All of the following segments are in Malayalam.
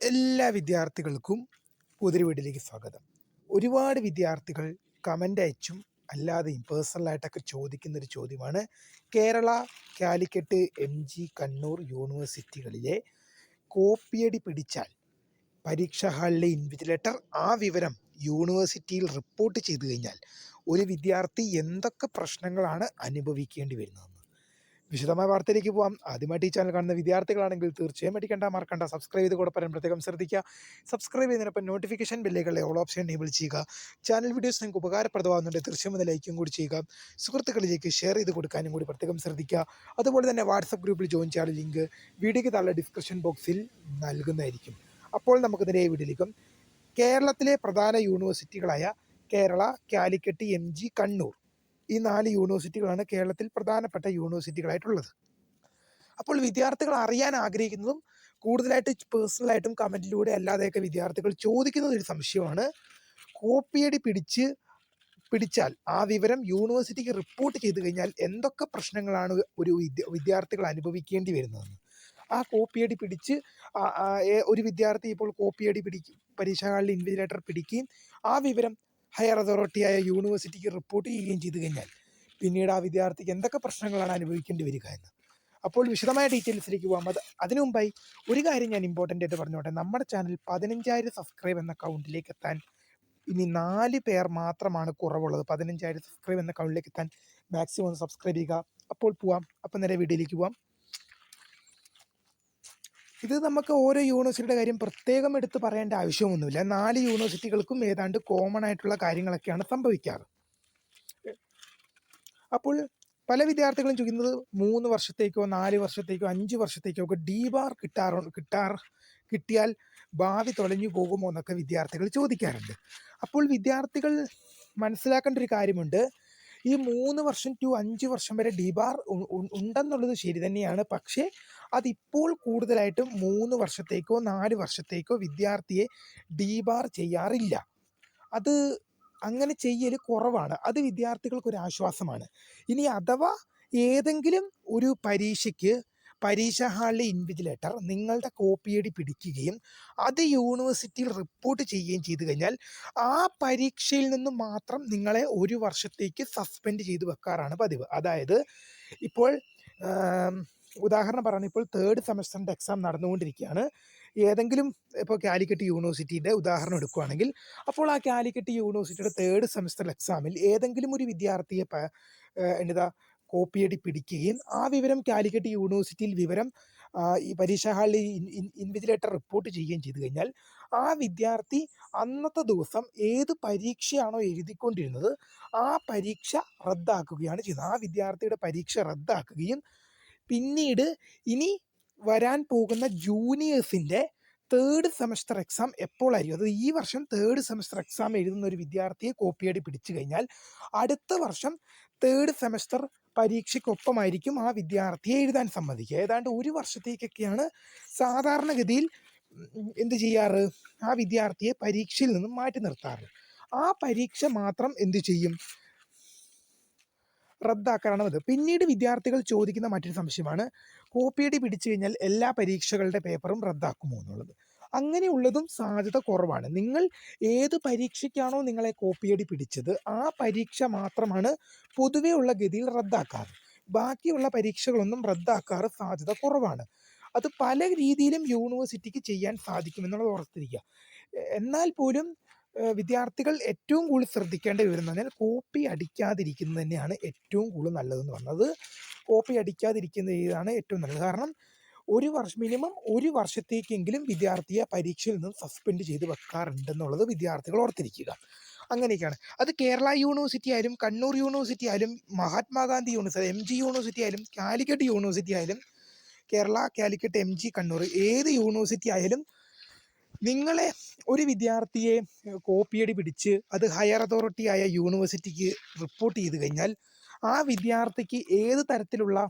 എല്ലാ വിദ്യാർത്ഥികൾക്കും കുതിരവീടിലേക്ക് സ്വാഗതം. ഒരുപാട് വിദ്യാർത്ഥികൾ കമന്റ് അയച്ചും അല്ലാതെയും പേഴ്സണലായിട്ടൊക്കെ ചോദിക്കുന്നൊരു ചോദ്യമാണ്. കേരള കാലിക്കറ്റ് എം ജി കണ്ണൂർ യൂണിവേഴ്സിറ്റികളിലെ കോപ്പിയടി പിടിച്ചാൽ പരീക്ഷാ ഹാളിലെ ഇൻവിജിലേറ്റർ ആ വിവരം യൂണിവേഴ്സിറ്റിയിൽ റിപ്പോർട്ട് ചെയ്തു കഴിഞ്ഞാൽ ഒരു വിദ്യാർത്ഥി എന്തൊക്കെ പ്രശ്നങ്ങളാണ് അനുഭവിക്കേണ്ടി വരുന്നതെന്ന് വിശദമായ വാർത്തയിലേക്ക് പോകാം ആദ്യമായിട്ട് ഈ ചാനൽ കാണുന്ന വിദ്യാർത്ഥികളാണെങ്കിൽ തീർച്ചയായും അടിക്കണ്ട മറക്കണ്ട സബ്സ്ക്രൈബ് ചെയ്ത് കൂടെ പറയാൻ പ്രത്യേകം ശ്രദ്ധിക്കുക. സബ്സ്ക്രൈബ് ചെയ്യുന്നതിനൊപ്പം നോട്ടിഫിക്കേഷൻ ബില്ലുകളെ ഓൾ ഓപ്ഷൻ എനേബിൾ ചെയ്യുക. ചാനൽ വീഡിയോസ് നിങ്ങൾക്ക് ഉപകാരപ്രദമാകുന്നുണ്ട്. തീർച്ചയായും ഒന്ന് ലൈക്കും കൂടി ചെയ്യുക. സുഹൃത്തുക്കളിലേക്ക് ഷെയർ ചെയ്ത് കൊടുക്കാനും കൂടി പ്രത്യേകം ശ്രദ്ധിക്കുക. അതുപോലെ തന്നെ വാട്സപ്പ് ഗ്രൂപ്പിൽ ജോയിൻ ചെയ്യാൻ ലിങ്ക് വീഡിയോയ്ക്ക് താഴെ ഡിസ്ക്രിപ്ഷൻ ബോക്സിൽ നൽകുന്നതായിരിക്കും. അപ്പോൾ നമുക്ക് നേരെ വീഡിയോയിലേക്കും കേരളത്തിലെ പ്രധാന യൂണിവേഴ്സിറ്റികളായ കേരള കാലിക്കറ്റ് എം ജി കണ്ണൂർ. ഈ നാല് യൂണിവേഴ്സിറ്റികളാണ് കേരളത്തിൽ പ്രധാനപ്പെട്ട യൂണിവേഴ്സിറ്റികളായിട്ടുള്ളത്. അപ്പോൾ വിദ്യാർത്ഥികൾ അറിയാൻ ആഗ്രഹിക്കുന്നതും കൂടുതലായിട്ട് പേഴ്സണലായിട്ടും കമന്റിലൂടെ അല്ലാതെയൊക്കെ വിദ്യാർത്ഥികൾ ചോദിക്കുന്നത് ഒരു സംശയമാണ്. കോപ്പിയടി പിടിച്ച് പിടിച്ചാൽ ആ വിവരം യൂണിവേഴ്സിറ്റിക്ക് റിപ്പോർട്ട് ചെയ്തു കഴിഞ്ഞാൽ എന്തൊക്കെ പ്രശ്നങ്ങളാണ് ഒരു വിദ്യ വിദ്യാർത്ഥികൾ അനുഭവിക്കേണ്ടി വരുന്നതെന്ന്. ആ കോപ്പിയടി പിടിച്ച് ഒരു വിദ്യാർത്ഥി ഇപ്പോൾ കോപ്പിയടി പിടിക്കും പരീക്ഷാകാലിൽ ഇൻവിജിലേറ്റർ പിടിക്കുകയും ആ വിവരം ഹയർ അതോറിറ്റിയായ യൂണിവേഴ്സിറ്റിക്ക് റിപ്പോർട്ട് ചെയ്യുകയും ചെയ്തു കഴിഞ്ഞാൽ പിന്നീട് ആ വിദ്യാർത്ഥിക്ക് എന്തൊക്കെ പ്രശ്നങ്ങളാണ് അനുഭവിക്കേണ്ടി വരിക എന്ന്. അപ്പോൾ വിശദമായ ഡീറ്റെയിൽസിലേക്ക് പോകാം. അത് അതിനു മുമ്പായി ഒരു കാര്യം ഞാൻ ഇമ്പോർട്ടന്റ് ആയിട്ട് പറഞ്ഞോട്ടെ. നമ്മുടെ ചാനൽ പതിനഞ്ചായിരം സബ്സ്ക്രൈബ് എന്ന അക്കൗണ്ടിലേക്ക് എത്താൻ ഇനി നാല് പേർ മാത്രമാണ് കുറവുള്ളത്. പതിനഞ്ചായിരം സബ്സ്ക്രൈബ് എന്ന അക്കൗണ്ടിലേക്ക് എത്താൻ മാക്സിമം സബ്സ്ക്രൈബ് ചെയ്യുക. അപ്പോൾ പോവാം. അപ്പം നേരെ വീഡിയോയിലേക്ക് പോവാം. ഇത് നമുക്ക് ഓരോ യൂണിവേഴ്സിറ്റിയുടെ കാര്യം പ്രത്യേകം എടുത്ത് പറയേണ്ട ആവശ്യമൊന്നുമില്ല. നാല് യൂണിവേഴ്സിറ്റികൾക്കും ഏതാണ്ട് കോമൺ ആയിട്ടുള്ള കാര്യങ്ങളൊക്കെയാണ് സംഭവിക്കാറ്. അപ്പോൾ പല വിദ്യാർത്ഥികളും ചോദിക്കുന്നത് മൂന്ന് വർഷത്തേക്കോ നാല് വർഷത്തേക്കോ അഞ്ച് വർഷത്തേക്കോ ഒക്കെ ഡി ബാർ കിട്ടാറോ കിട്ടാർ കിട്ടിയാൽ ഭാവി തൊലഞ്ഞു പോകുമോ എന്നൊക്കെ വിദ്യാർത്ഥികൾ ചോദിക്കാറുണ്ട്. അപ്പോൾ വിദ്യാർത്ഥികൾ മനസ്സിലാക്കേണ്ട ഒരു കാര്യമുണ്ട്. ഈ മൂന്ന് വർഷം ടു അഞ്ച് വർഷം വരെ ഡിബാർ ഉണ്ടെന്നുള്ളത് ശരി തന്നെയാണ്. പക്ഷേ അതിപ്പോൾ കൂടുതലായിട്ടും മൂന്ന് വർഷത്തേക്കോ നാല് വർഷത്തേക്കോ വിദ്യാർത്ഥിയെ ഡിബാർ ചെയ്യാറില്ല. അത് അങ്ങനെ ചെയ്യൽ കുറവാണ്. അത് വിദ്യാർത്ഥികൾക്കൊരാശ്വാസമാണ്. ഇനി അഥവാ ഏതെങ്കിലും ഒരു പരീക്ഷയ്ക്ക് പരീക്ഷാ ഹാളിലെ ഇൻവിജിലേറ്റർ നിങ്ങളുടെ കോപ്പിയടി പിടിക്കുകയും അത് യൂണിവേഴ്സിറ്റിയിൽ റിപ്പോർട്ട് ചെയ്യുകയും ചെയ്തു കഴിഞ്ഞാൽ ആ പരീക്ഷയിൽ നിന്ന് മാത്രം നിങ്ങളെ ഒരു വർഷത്തേക്ക് സസ്പെൻഡ് ചെയ്ത് വെക്കാറാണ് പതിവ്. അതായത് ഇപ്പോൾ ഉദാഹരണം പറഞ്ഞ ഇപ്പോൾ തേർഡ് സെമസ്റ്ററിന്റെ എക്സാം നടന്നുകൊണ്ടിരിക്കുകയാണ്. ഏതെങ്കിലും ഇപ്പോൾ കാലിക്കറ്റ് യൂണിവേഴ്സിറ്റിയുടെ ഉദാഹരണം എടുക്കുകയാണെങ്കിൽ അപ്പോൾ ആ കാലിക്കറ്റ് യൂണിവേഴ്സിറ്റിയുടെ തേർഡ് സെമസ്റ്റർ എക്സാമിൽ ഏതെങ്കിലും ഒരു വിദ്യാർത്ഥിയെ എന്നതാ കോപ്പിയടി പിടിക്കുകയും ആ വിവരം കാലിക്കറ്റ് യൂണിവേഴ്സിറ്റിയിൽ വിവരം ഈ പരീക്ഷാ ഹാളിൽ ഇൻവിജിലേറ്റർ റിപ്പോർട്ട് ചെയ്യുകയും ചെയ്തു കഴിഞ്ഞാൽ ആ വിദ്യാർത്ഥി അന്നത്തെ ദിവസം ഏത് പരീക്ഷയാണോ എഴുതിക്കൊണ്ടിരുന്നത് ആ പരീക്ഷ റദ്ദാക്കുകയാണ് ചെയ്യുന്നത് ആ വിദ്യാർത്ഥിയുടെ പരീക്ഷ റദ്ദാക്കുകയും പിന്നീട് ഇനി വരാൻ പോകുന്ന ജൂനിയേഴ്സിന്റെ തേർഡ് സെമസ്റ്റർ എക്സാം എപ്പോഴായിരിക്കും അത് ഈ വർഷം തേർഡ് സെമസ്റ്റർ എക്സാം എഴുതുന്ന ഒരു വിദ്യാർത്ഥിയെ കോപ്പിയടി പിടിച്ചു കഴിഞ്ഞാൽ അടുത്ത വർഷം തേർഡ് സെമസ്റ്റർ പരീക്ഷയ്ക്കൊപ്പമായിരിക്കും ആ വിദ്യാർത്ഥിയെ എഴുതാൻ സമ്മതിക്കുക. ഏതാണ്ട് ഒരു വർഷത്തേക്കൊക്കെയാണ് സാധാരണഗതിയിൽ എന്ത് ചെയ്യാറ്? ആ വിദ്യാർത്ഥിയെ പരീക്ഷയിൽ നിന്നും മാറ്റി നിർത്താറ്. ആ പരീക്ഷ മാത്രം എന്ത് ചെയ്യും? റദ്ദാക്കാനാണ് അത് പിന്നീട് വിദ്യാർത്ഥികൾ ചോദിക്കുന്ന മറ്റൊരു സംശയമാണ്. കോപ്പിയടി പിടിച്ചു കഴിഞ്ഞാൽ എല്ലാ പരീക്ഷകളുടെ പേപ്പറും റദ്ദാക്കുമോ എന്നുള്ളത്. അങ്ങനെയുള്ളതും സാധ്യത കുറവാണ്. നിങ്ങൾ ഏത് പരീക്ഷയ്ക്കാണോ നിങ്ങളെ കോപ്പിയടി പിടിച്ചത് ആ പരീക്ഷ മാത്രമാണ് പൊതുവേ ഉള്ള ഗതിയിൽ റദ്ദാക്കാറ്. ബാക്കിയുള്ള പരീക്ഷകളൊന്നും റദ്ദാക്കാറ് സാധ്യത കുറവാണ്. അത് പല രീതിയിലും യൂണിവേഴ്സിറ്റിക്ക് ചെയ്യാൻ സാധിക്കുമെന്നുള്ളത് ഓർത്തിരിക്കുക. എന്നാൽ പോലും വിദ്യാർത്ഥികൾ ഏറ്റവും കൂടുതൽ ശ്രദ്ധിക്കേണ്ട പറഞ്ഞാൽ കോപ്പി അടിക്കാതിരിക്കുന്നത് തന്നെയാണ് ഏറ്റവും കൂടുതൽ നല്ലതെന്ന് പറഞ്ഞത്. കോപ്പി അടിക്കാതിരിക്കുന്നതാണ് ഏറ്റവും നല്ലത്. കാരണം ഒരു വർഷം മിനിമം ഒരു വർഷത്തേക്കെങ്കിലും വിദ്യാർത്ഥിയെ പരീക്ഷയിൽ നിന്ന് സസ്പെൻഡ് ചെയ്ത് വെക്കാറുണ്ടെന്നുള്ളത് വിദ്യാർത്ഥികൾ ഓർത്തിരിക്കുക. അങ്ങനെയൊക്കെയാണ്. അത് കേരള യൂണിവേഴ്സിറ്റി ആയാലും കണ്ണൂർ യൂണിവേഴ്സിറ്റി ആയാലും Mahatma Gandhi university M G university ആയാലും കാലിക്കറ്റ് യൂണിവേഴ്സിറ്റി ആയാലും കേരള കാലിക്കറ്റ് എം ജി കണ്ണൂർ ഏത് യൂണിവേഴ്സിറ്റി ആയാലും നിങ്ങളെ ഒരു വിദ്യാർത്ഥിയെ കോപ്പിയടി പിടിച്ച് അത് ഹയർ അതോറിറ്റി ആയ യൂണിവേഴ്സിറ്റിക്ക് റിപ്പോർട്ട് ചെയ്ത് കഴിഞ്ഞാൽ ആ വിദ്യാർത്ഥിക്ക് ഏത് തരത്തിലുള്ള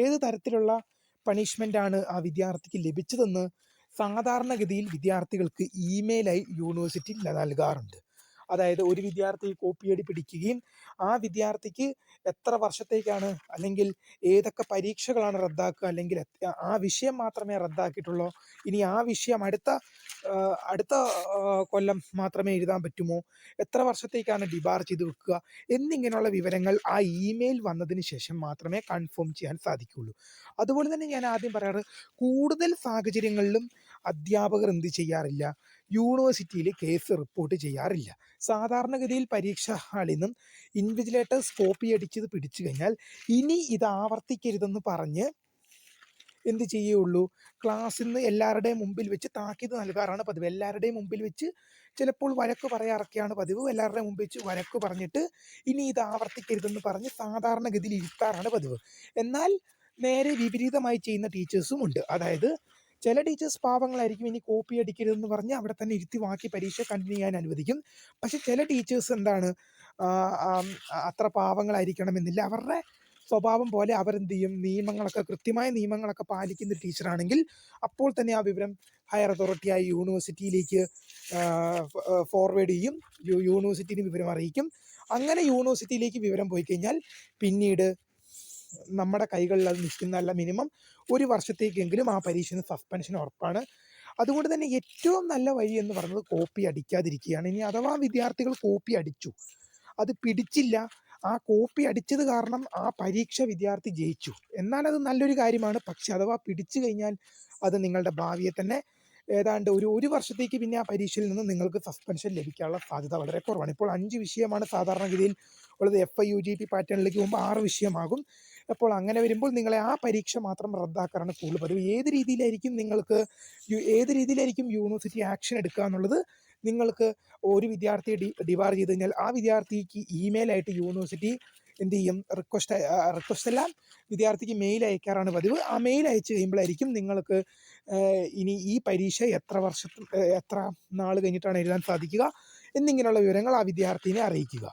ഏത് തരത്തിലുള്ള പണിഷ്മെന്റ് ആണ് ആ വിദ്യാർത്ഥിക്ക് ലഭിച്ചതെന്ന് സാധാരണഗതിയിൽ വിദ്യാർത്ഥികൾക്ക് ഇമെയിലായി യൂണിവേഴ്സിറ്റി നൽകാറുണ്ട്. അതായത് ഒരു വിദ്യാർത്ഥി കോപ്പിയടി പിടിക്കുകയും ആ വിദ്യാർത്ഥിക്ക് എത്ര വർഷത്തേക്കാണ് അല്ലെങ്കിൽ ഏതൊക്കെ പരീക്ഷകളാണ് റദ്ദാക്കുക അല്ലെങ്കിൽ ആ വിഷയം മാത്രമേ റദ്ദാക്കിയിട്ടുള്ളൂ. ഇനി ആ വിഷയം അടുത്ത അടുത്ത കൊല്ലം മാത്രമേ എഴുതാൻ പറ്റുമോ? എത്ര വർഷത്തേക്കാണ് ഡിബാർ ചെയ്ത് വെക്കുക? എന്നിങ്ങനെയുള്ള വിവരങ്ങൾ ആ ഇമെയിൽ വന്നതിന് ശേഷം മാത്രമേ കൺഫേം ചെയ്യാൻ സാധിക്കുകയുള്ളൂ. അതുപോലെ തന്നെ ഞാൻ ആദ്യം പറയാറ് കൂടുതൽ സാഹചര്യങ്ങളിലും അധ്യാപകർ എന്ത് ചെയ്യാറില്ല? യൂണിവേഴ്സിറ്റിയിൽ കേസ് റിപ്പോർട്ട് ചെയ്യാറില്ല. സാധാരണഗതിയിൽ പരീക്ഷാ ഹാളിൽ നിന്നും ഇൻവിജിലേറ്റേഴ്സ് കോപ്പി അടിച്ചത് പിടിച്ചു കഴിഞ്ഞാൽ ഇനി ഇത് ആവർത്തിക്കരുതെന്ന് പറഞ്ഞ് എന്ത് ചെയ്യുള്ളൂ? ക്ലാസ്സിൽ നിന്ന് എല്ലാവരുടെയും മുമ്പിൽ വെച്ച് താക്കീത് നൽകാറാണ് പതിവ്. എല്ലാവരുടെയും മുമ്പിൽ വെച്ച് ചിലപ്പോൾ വഴക്ക് പറയാറൊക്കെയാണ് പതിവ്. എല്ലാവരുടെയും മുമ്പിൽ വെച്ച് വരക്ക് പറഞ്ഞിട്ട് ഇനി ഇത് ആവർത്തിക്കരുതെന്ന് പറഞ്ഞ് സാധാരണഗതിയിൽ ഇരുത്താറാണ് പതിവ്. എന്നാൽ നേരെ വിപരീതമായി ചെയ്യുന്ന ടീച്ചേഴ്സും ഉണ്ട്. അതായത് ചില ടീച്ചേഴ്സ് പാവങ്ങളായിരിക്കും ഇനി കോപ്പി അടിക്കരുതെന്ന് പറഞ്ഞ് അവിടെ തന്നെ ഇരുത്തി വാക്കി പരീക്ഷ കണ്ടിന്യൂ ചെയ്യാൻ അനുവദിക്കും. പക്ഷെ ചില ടീച്ചേഴ്സ് എന്താണ് അത്ര പാവങ്ങളായിരിക്കണമെന്നില്ല. അവരുടെ സ്വഭാവം പോലെ അവരെന്ത് ചെയ്യും നിയമങ്ങളൊക്കെ കൃത്യമായ നിയമങ്ങളൊക്കെ പാലിക്കുന്ന ടീച്ചറാണെങ്കിൽ അപ്പോൾ തന്നെ ആ വിവരം ഹയർ അതോറിറ്റി ആയി യൂണിവേഴ്സിറ്റിയിലേക്ക് ഫോർവേഡ് ചെയ്യും. യൂണിവേഴ്സിറ്റിന് വിവരം അറിയിക്കും. അങ്ങനെ യൂണിവേഴ്സിറ്റിയിലേക്ക് വിവരം പോയി കഴിഞ്ഞാൽ പിന്നീട് നമ്മുടെ കൈകളിൽ അത് നിൽക്കുന്നതല്ല മിനിമം ഒരു വർഷത്തേക്കെങ്കിലും ആ പരീക്ഷയിൽ സസ്പെൻഷൻ ഉറപ്പാണ്. അതുകൊണ്ട് തന്നെ ഏറ്റവും നല്ല വഴി എന്ന് പറയുന്നത് കോപ്പി അടിക്കാതിരിക്കുകയാണ്. ഇനി അഥവാ വിദ്യാർത്ഥികൾ കോപ്പി അടിച്ചു അത് പിടിച്ചില്ല ആ കോപ്പി അടിച്ചത് കാരണം ആ പരീക്ഷ വിദ്യാർത്ഥി ജയിച്ചു. എന്നാൽ അത് നല്ലൊരു കാര്യമാണ്. പക്ഷെ അഥവാ പിടിച്ചു കഴിഞ്ഞാൽ അത് നിങ്ങളുടെ ഭാവിയെ തന്നെ ഏതാണ്ട് ഒരു ഒരു വർഷത്തേക്ക് പിന്നെ ആ പരീക്ഷയിൽ നിന്ന് നിങ്ങൾക്ക് സസ്പെൻഷൻ ലഭിക്കാനുള്ള സാധ്യത വളരെ കുറവാണ്. ഇപ്പോൾ അഞ്ച് വിഷയമാണ് സാധാരണഗതിയിൽ ഉള്ളത്. F Y U G P പാറ്റേണിലേക്ക് പോകുമ്പോൾ ആറ് വിഷയമാകും. അപ്പോൾ അങ്ങനെ വരുമ്പോൾ നിങ്ങളെ ആ പരീക്ഷ മാത്രം റദ്ദാക്കാറാണ് കൂടുതൽ പതിവ്. ഏത് രീതിയിലായിരിക്കും നിങ്ങൾക്ക് ഏത് രീതിയിലായിരിക്കും യൂണിവേഴ്സിറ്റി ആക്ഷൻ എടുക്കുക എന്നുള്ളത് നിങ്ങൾക്ക് ഒരു വിദ്യാർത്ഥിയെ ഡി ഡിബാർ ചെയ്ത് കഴിഞ്ഞാൽ ആ വിദ്യാർത്ഥിക്ക് ഇമെയിലായിട്ട് യൂണിവേഴ്സിറ്റി എന്ത് ചെയ്യും? റിക്വസ്റ്റ് റിക്വസ്റ്റ് എല്ലാം വിദ്യാർത്ഥിക്ക് മെയിൽ അയക്കാറാണ് പതിവ്. ആ മെയിൽ അയച്ചു കഴിയുമ്പോഴായിരിക്കും നിങ്ങൾക്ക് ഇനി ഈ പരീക്ഷ എത്ര വർഷത്തിൽ എത്ര നാൾ കഴിഞ്ഞിട്ടാണ് എഴുതാൻ സാധിക്കുക എന്നിങ്ങനെയുള്ള വിവരങ്ങൾ ആ വിദ്യാർത്ഥിനെ അറിയിക്കുക.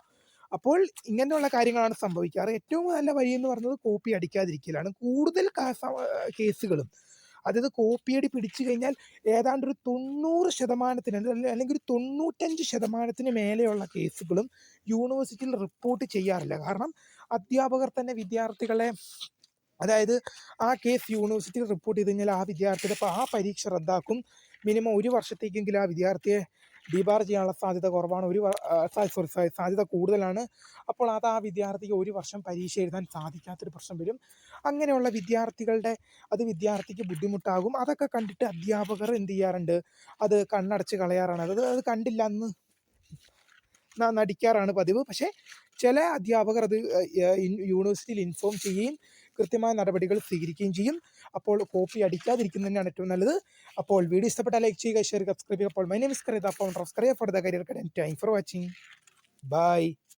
അപ്പോൾ ഇങ്ങനെയുള്ള കാര്യങ്ങളാണ് സംഭവിക്കാറ്. ഏറ്റവും നല്ല വഴി എന്ന് പറഞ്ഞത് കോപ്പി അടിക്കാതിരിക്കലാണ്. കൂടുതൽ കേസുകളും അതായത് കോപ്പിയടി പിടിച്ചു കഴിഞ്ഞാൽ ഏതാണ്ട് ഒരു തൊണ്ണൂറ് ശതമാനത്തിന് അല്ലെങ്കിൽ ഒരു തൊണ്ണൂറ്റഞ്ച് ശതമാനത്തിന് മേലെയുള്ള കേസുകളും യൂണിവേഴ്സിറ്റിയിൽ റിപ്പോർട്ട് ചെയ്യാറില്ല. കാരണം അധ്യാപകർ തന്നെ വിദ്യാർത്ഥികളെ അതായത് ആ കേസ് യൂണിവേഴ്സിറ്റിയിൽ റിപ്പോർട്ട് ചെയ്ത് കഴിഞ്ഞാൽ ആ വിദ്യാർത്ഥിയുടെ ആ പരീക്ഷ റദ്ദാക്കും. മിനിമം ഒരു വർഷത്തേക്കെങ്കിലും ആ വിദ്യാർത്ഥിയെ ഡിബാർ ചെയ്യാനുള്ള സാധ്യത കുറവാണ്. ഒരു സോറി സാധ്യത കൂടുതലാണ്. അപ്പോൾ അത് ആ വിദ്യാർത്ഥിക്ക് ഒരു വർഷം പരീക്ഷ എഴുതാൻ സാധിക്കാത്തൊരു പ്രശ്നം വരും. അങ്ങനെയുള്ള വിദ്യാർത്ഥികളുടെ അത് വിദ്യാർത്ഥിക്ക് ബുദ്ധിമുട്ടാകും. അതൊക്കെ കണ്ടിട്ട് അധ്യാപകർ എന്ത് ചെയ്യാറുണ്ട്? അത് കണ്ണടച്ച് കളയാറാണ്. അത് അത് കണ്ടില്ല എന്ന് നടിക്കാറാണ് പതിവ്. പക്ഷേ ചില അധ്യാപകർ അത് യൂണിവേഴ്സിറ്റിയിൽ ഇൻഫോം ചെയ്യുകയും കൃത്യമായ നടപടികൾ സ്വീകരിക്കുകയും ചെയ്യും. അപ്പോൾ കോപ്പി അടിക്കാതിരിക്കുന്നതിനാണ് ഏറ്റവും നല്ലത്. അപ്പോൾ വീഡിയോ ഇഷ്ടപ്പെട്ടാൽ ലൈക്ക് ചെയ്യുക ഷെയർ സബ്സ്ക്രൈബ് ചെയ്യുക. അപ്പോൾ മൈ നെയിം ഇസ് കറിയ അപ്പോൾ for the career time for watching bye